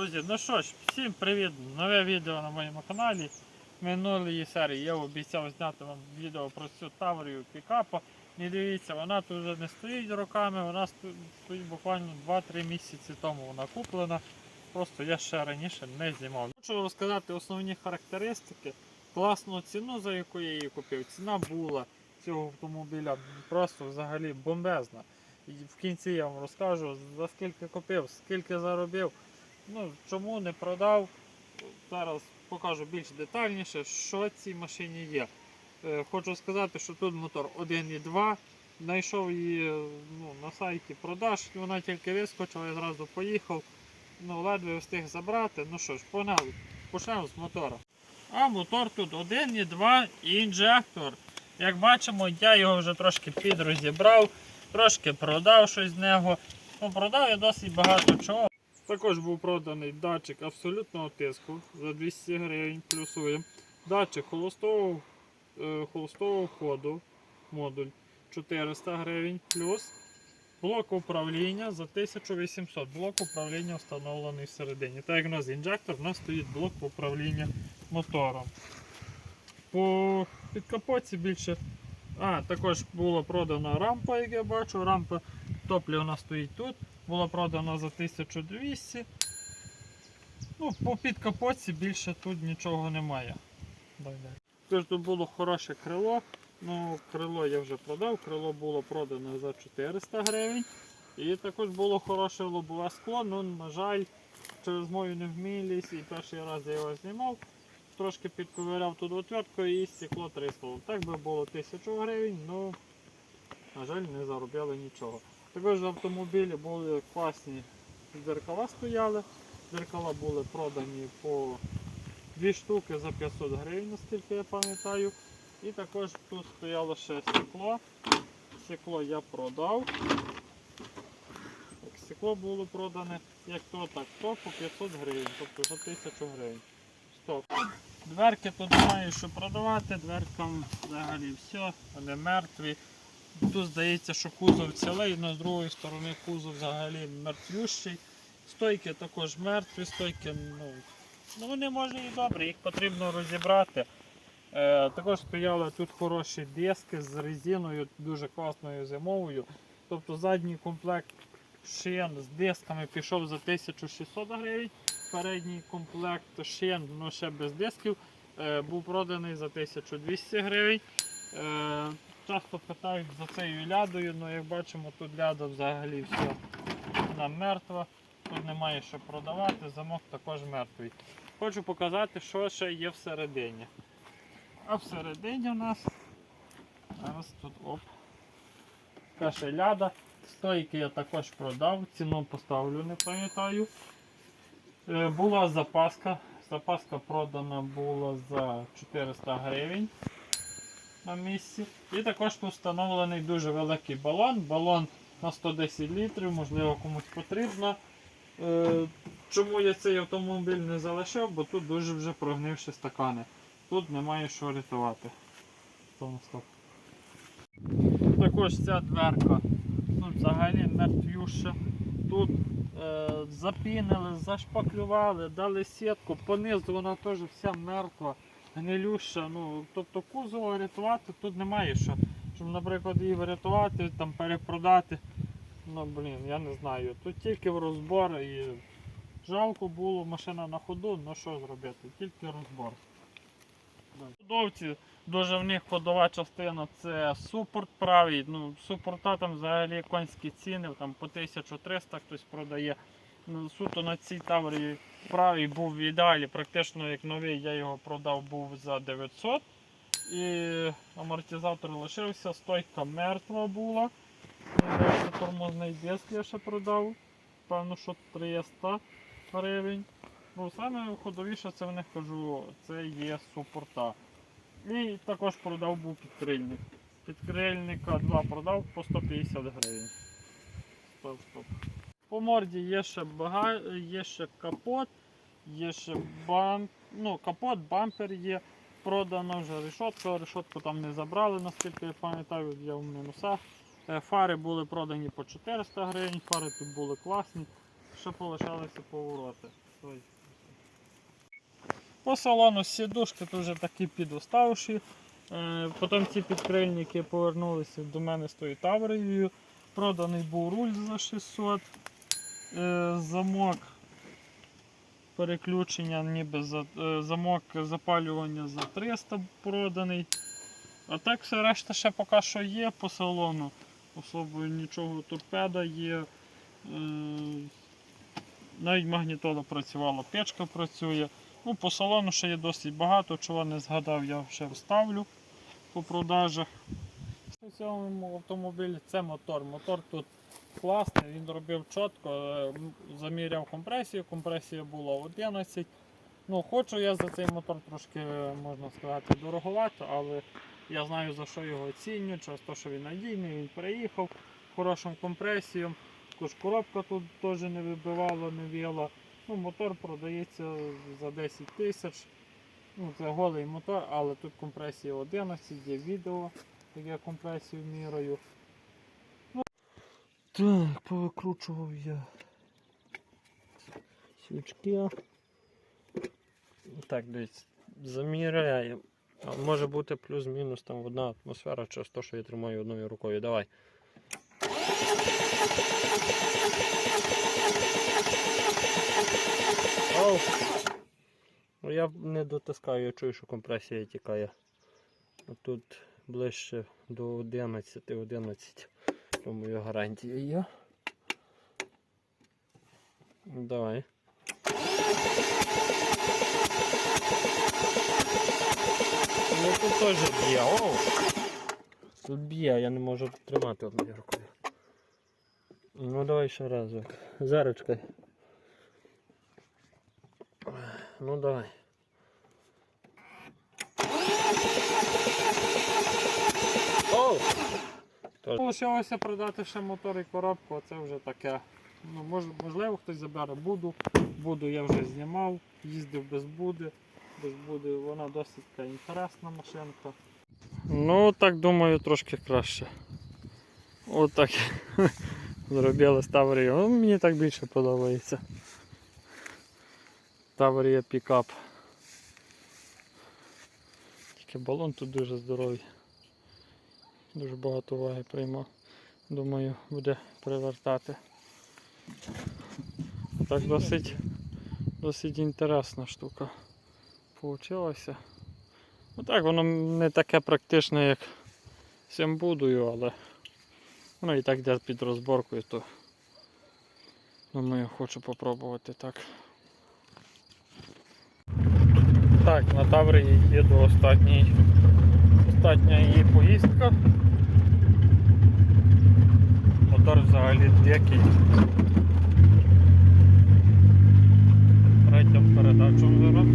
Друзі, ну що ж, всім привіт! Нове відео на моєму каналі. Минулої серії я обіцяв зняти вам відео про цю таврію пікапа. Не дивіться, вона тут вже не стоїть роками, вона стоїть буквально 2-3 місяці тому вона куплена. Просто я ще раніше не знімав. Хочу розказати основні характеристики, класну ціну, за яку я її купив. Ціна була цього автомобіля просто взагалі бомбезна. І в кінці я вам розкажу, за скільки купив, скільки заробив. Ну, чому не продав? Зараз покажу більш детальніше, що цій машині є. Е, Хочу сказати, що тут мотор 1.2. Знайшов її е, ну, на сайті продаж, вона тільки вискочила, я зразу поїхав. Ну, ледве встиг забрати. Ну що ж, погнали. Почнемо з мотора. А мотор тут 1.2 інжектор. Як бачимо, я його вже трошки підрозібрав, трошки продав щось з нього. Ну, продав я досить багато чого. Також був проданий датчик абсолютного тиску за 200 гривень плюсуємо. Датчик холостого, е, холостого ходу, модуль 400 гривень плюс. Блок управління за 1800. Блок управління встановлений всередині. Так як у нас інжектор, у нас стоїть блок управління мотором. По підкапоті більше. А, також була продана рампа, як я бачу. Рампа топлівна стоїть тут. Була продана за 1200. Ну, по підкапоті більше тут нічого немає. Тож тут було хороше крило. Ну, крило я вже продав, крило було продано за 400 гривень. І також було хороше лобове скло, ну, на жаль, через мою невмілість і перший раз я його знімав, трошки підковиряв тут отверткою і стекло 300. Так би було 1000 гривень, ну, на жаль, не заробляли нічого. Також в автомобілі були класні дзеркала стояли. Дзеркала були продані по 2 штуки за 500 гривень, наскільки я пам'ятаю. І також тут стояло ще стекло. Стекло я продав. Так, Стекло було продане як то, так то по 500 гривень, тобто за 1000 гривень. Стоп. Дверки тут немає що продавати, дверкам взагалі все, вони мертві. Тут здається, що кузов цілий, але з другої сторони кузов взагалі мертвющий. Стойки також мертві, стойки, ну, ну вони може і добре, їх потрібно розібрати. Е, також стояли тут хороші диски з резиною, дуже класною зимовою. Тобто задній комплект шин з дисками пішов за 1600 гривень. Передній комплект шин, ну ще без дисків, е, був проданий за 1200 гривень. Е, часто питають за цією лядою, але як бачимо, тут ляда взагалі все вона мертва. Тут немає що продавати, замок також мертвий. Хочу показати, що ще є всередині. А всередині у нас зараз тут оп. Така ляда. Стойки я також продав, ціну поставлю, не пам'ятаю. Е, Була запаска. Запаска продана була за 400 гривень на місці. І також встановлений дуже великий балон. Балон на 110 літрів, можливо комусь потрібно. Е, Чому я цей автомобіль не залишив? Бо тут дуже вже прогнивші стакани. Тут немає що рятувати. Також ця дверка тут взагалі мертвюща. Тут е, запінили, зашпаклювали, дали сітку, понизу вона теж вся мертва, гнилюща. Ну, тобто кузова рятувати тут немає що. Щоб, наприклад, її врятувати, там перепродати. Ну блін, я не знаю. Тут тільки в розбор і жалко було, машина на ходу, ну що зробити, тільки розбор. Ходовці, дуже в них ходова частина це супорт правий. Ну, супорта там взагалі конські ціни, там по 1300 хтось продає. Ну, суто на цій таврі правий був в ідеалі, практично як новий, я його продав був за 900. І амортизатор лишився, стойка мертва була. Е, Тормозний диск я ще продав. Певно, що 300 гривень. Ну, саме ходовіше це в них кажу, це є супорта. І також продав був підкрильник. Підкрильника 2 продав по 150 гривень. Стоп, стоп. По морді є ще бага... є ще капот, є ще бам... ну, капот, бампер є. Продано вже решетка, решетку там не забрали, наскільки я пам'ятаю, я в мінусах. Е, Фари були продані по 400 гривень, фари тут були класні, ще полишалися повороти. По салону сідушки тут вже такі підуставші. Е, Потім ці підкрильники повернулися до мене з тою таврією. Проданий був руль за 600. Е, Замок переключення, ніби е, замок запалювання за 300 проданий. А так все решта ще поки що є по салону. Особо нічого торпеда є. Е, навіть магнітола працювала, печка працює. Ну, по салону ще є досить багато, чого не згадав, я ще вставлю по продажах. У цьому автомобілі це мотор. Мотор тут класний, він робив чітко, е, заміряв компресію, компресія була 11. Ну, хочу я за цей мотор трошки, можна сказати, дороговато, але я знаю за що його оцінюю, через те, що він надійний, він приїхав хорошим компресією. Також коробка тут теж не вибивала, не віла. Ну, мотор продається за 10 тисяч. Ну, це голий мотор, але тут компресія 11, є відео, як я компресію міряю. Так, повикручував я свічки. Так, дивіться, заміряємо. Може бути плюс-мінус там одна атмосфера через те, що я тримаю одною рукою. Давай. Оу. Ну я не дотискаю, я чую, що компресія тікає. Тут ближче до 11, 11. Думаю, гарантія є. Давай. Ну тут теж б'є. Оу. Тут б'є, я не можу тримати одною рукою. Ну давай ще разок. Зарочкой. Ну давай. Оу! Лишилося продати ще мотор і коробку, а це вже таке. Ну, мож, можливо, хтось забере буду. Буду я вже знімав, їздив без буди. Без буди вона досить така інтересна машинка. Ну, так думаю, трошки краще. Отак зробили з Таврію. Ну, мені так більше подобається. Таврія пікап. Тільки балон тут дуже здоровий. Дуже багато уваги приймав. Думаю, буде привертати. Так досить, досить інтересна штука получилася. Ну так, воно не таке практичне, як цим будую, але воно і так йде під розборкою, то думаю, хочу попробувати так. Так, на Таврії їду останній, остання її поїздка. Мотор взагалі дикий. Третя передача зараз.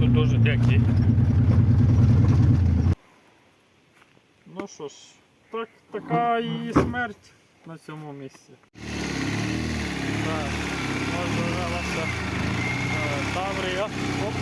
Тут дуже дикий. Ну що ж, так, така і смерть на цьому місці. Таврія. Оп.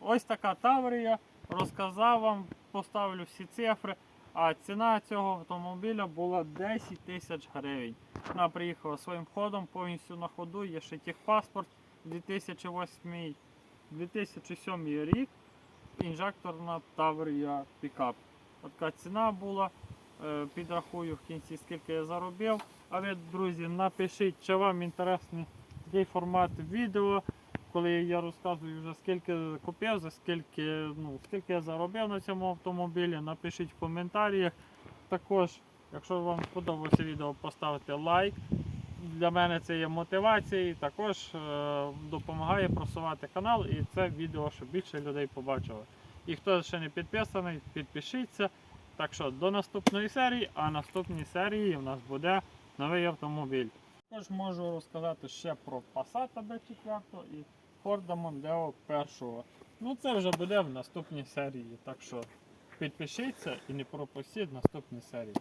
Ось така Таврія. Розказав вам, поставлю всі цифри. А ціна цього автомобіля була 10 тисяч гривень. Вона приїхала своїм ходом, повністю на ходу, є ще техпаспорт 2008 2007 рік. Інжекторна Таврія пікап. Така ціна була. Е, Підрахую в кінці, скільки я заробив. А ви, друзі, напишіть, чи вам інтересний такий формат відео коли я розказую вже скільки купив, за скільки, ну, скільки я заробив на цьому автомобілі, напишіть в коментарях. Також, якщо вам сподобалося відео, поставте лайк. Для мене це є мотивація і також е, допомагає просувати канал і це відео, щоб більше людей побачили. І хто ще не підписаний, підпишіться. Так що до наступної серії, а наступній серії в нас буде новий автомобіль. Також можу розказати ще про Passat B4 і Форда Мондео першого. Ну це вже буде в наступній серії. Так що підпишіться і не пропустіть наступні серії.